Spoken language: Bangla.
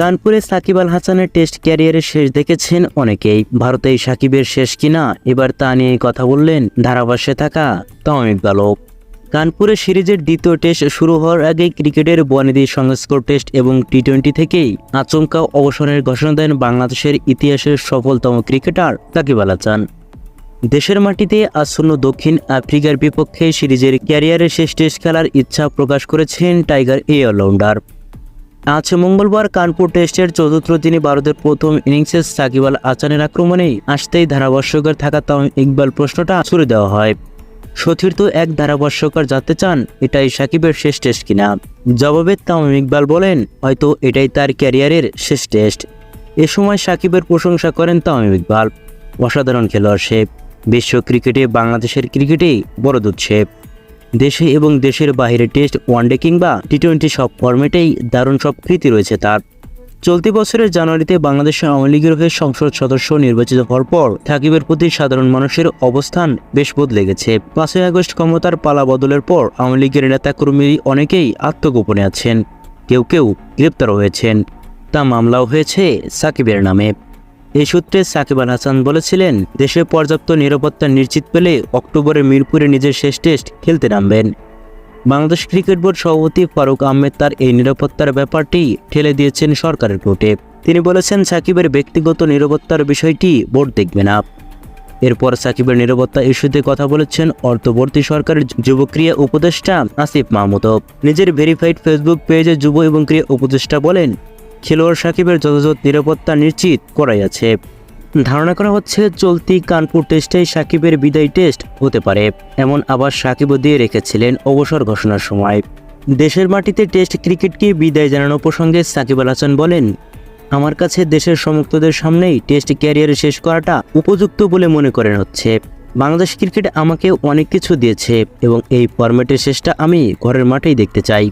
কানপুরে সাকিব আল হাসানের টেস্ট ক্যারিয়ারের শেষ দেখেছেন অনেকেই। ভারতে সাকিবের শেষ কিনা? এবার তা নিয়ে কথা বললেন ধারাভাষ্যে থাকা তামিম ইকবালও কানপুরে সিরিজের দ্বিতীয় টেস্ট শুরু হওয়ার আগে ক্রিকেটের বনেদি সংস্কর টেস্ট এবং টি টোয়েন্টি থেকেই আচমকা অবসরের ঘোষণা দেন বাংলাদেশের ইতিহাসের সফলতম ক্রিকেটার সাকিব আল হাসান। দেশের মাটিতে আসন্ন দক্ষিণ আফ্রিকার বিপক্ষে সিরিজের ক্যারিয়ারের শেষ টেস্ট খেলার ইচ্ছা প্রকাশ করেছেন টাইগার এই অলরাউন্ডার। আজ মঙ্গলবার কানপুর টেস্টের চতুর্থ দিনে ভারতের প্রথম ইনিংসে সাকিব আল হাসানের আক্রমণেই আসতেই ধারাভাষ্যকার থাকা তামিম ইকবাল প্রশ্নটা ছুড়ে দেওয়া হয়। সতীর্থ এক ধারাভাষ্যকার জানতে চান, এটাই সাকিবের শেষ টেস্ট কিনা? জবাবে তামিম ইকবাল বলেন, হয়তো এটাই তার ক্যারিয়ারের শেষ টেস্ট। এ সময় সাকিবের প্রশংসা করেন তামিম ইকবাল। অসাধারণ খেলোয়াড় সে। বিশ্ব ক্রিকেটে বাংলাদেশের ক্রিকেটেই বড় দুধ দেশে এবং দেশের বাইরে টেস্ট ওয়ানডে কিংবা টি টোয়েন্টি সব ফর্মেটেই দারুণ সব কৃতি রয়েছে তার। চলতি বছরের জানুয়ারিতে বাংলাদেশ আওয়ামী লীগের হয়ে সংসদ সদস্য নির্বাচিত হওয়ার পর সাকিবের প্রতি সাধারণ মানুষের অবস্থান বেশ বদলে গেছে। পাঁচই আগস্ট ক্ষমতার পালা বদলের পর আওয়ামী লীগের নেতাকর্মী অনেকেই আত্মগোপনে আছেন। কেউ কেউ গ্রেপ্তার হয়েছেন। তা মামলাও হয়েছে সাকিবের নামে। এই সূত্রে সাকিব আল হাসান বলেছিলেন, দেশে পর্যাপ্ত নিরাপত্তা নিশ্চিত পেলে অক্টোবরে মিরপুরে নিজের শেষ টেস্ট খেলতে নামবেন। বাংলাদেশ ক্রিকেট বোর্ড সভাপতি ফারুক আহমেদ তার এই নিরাপত্তার ব্যাপারটি ঠেলে দিয়েছেন সরকারের কোর্টে। তিনি বলেছেন, সাকিবের ব্যক্তিগত নিরাপত্তার বিষয়টি বোর্ড দেখবে না। এরপর সাকিবের নিরাপত্তা ইস্যুতে কথা বলেছেন অর্থবর্তী সরকারের যুবক্রিয়া উপদেষ্টা আসিফ মাহমুদ। নিজের ভেরিফাইড ফেসবুক পেজে যুব এবং ক্রিয়া উপদেষ্টা বলেন খেলোয়াড় সাকিবের যথাযথ নিরাপত্তা নিশ্চিত করাই আছে ধারণা করা হচ্ছে, চলতি কানপুর টেস্টেই সাকিবের বিদায় টেস্ট হতে পারে, এমন আবার সাকিবও দিয়ে রেখেছিলেন অবসর ঘোষণার সময়। দেশের মাটিতে টেস্ট ক্রিকেটকে বিদায় জানানো প্রসঙ্গে সাকিব আল হাসান বলেন, আমার কাছে দেশের সমর্থকদের সামনেই টেস্ট ক্যারিয়ার শেষ করাটা উপযুক্ত বলে মনে করেন হচ্ছে। বাংলাদেশ ক্রিকেট আমাকে অনেক কিছু দিয়েছে এবং এই ফরম্যাটের শেষটা আমি ঘরের মাঠেই দেখতে চাই।